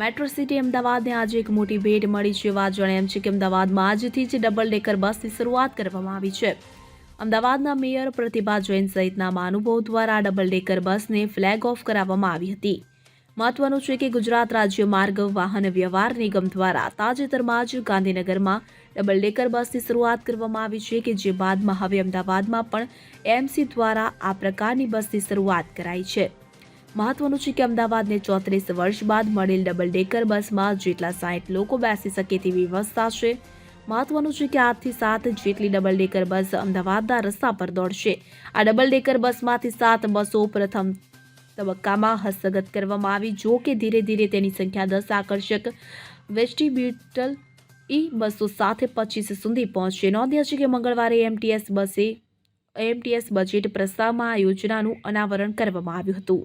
Metro city અમદાવાદને આજે એક મોટી ભેટ મળી છે વાત જણાય છે કે અમદાવાદમાં આજથી જ ડબલ ડેકર બસની શરૂઆત કરવામાં આવી છે. અમદાવાદના મેયર પ્રતિભા જૈન સહિતના મહાનુભાવો દ્વારા ડબલ ડેકર બસને ફ્લેગ ઓફ કરાવવામાં આવી હતી. મહત્વનું છે કે ગુજરાત રાજ્ય માર્ગ, વાહન, વ્યવહાર નિગમ દ્વારા તાજેતરમાં જ ગાંધીનગરમાં ડબલ ડેકર બસની શરૂઆત કરવામાં આવી છે કે જે બાદમાં હવે અમદાવાદમાં પણ એમસી દ્વારા આ પ્રકારની બસની શરૂઆત કરાઈ છે. મહત્વનું છે કે અમદાવાદને ચોત્રીસ વર્ષ બાદ મળેલ ડબલ ડેકર બસમાં જેટલા સાઠ લોકો બેસી શકે તેવી વ્યવસ્થા છે. મહત્વનું છે કે આઠથી સાત જેટલી ડબલ ડેકર બસ અમદાવાદના રસ્તા પર દોડશે. આ ડબલ ડેકર બસમાંથી સાત બસો પ્રથમ તબક્કામાં હસ્તગત કરવામાં આવી, જો કે ધીરે ધીરે તેની સંખ્યા દસ આકર્ષક વેસ્ટિબ્યુટલ ઈ બસો સાથે પચીસ સુધી પહોંચશે. નોંધ્યા છે કે મંગળવારે એમટીએસ બસે એમટીએસ બજેટ પ્રસ્તાવમાં આ યોજનાનું અનાવરણ કરવામાં આવ્યું હતું.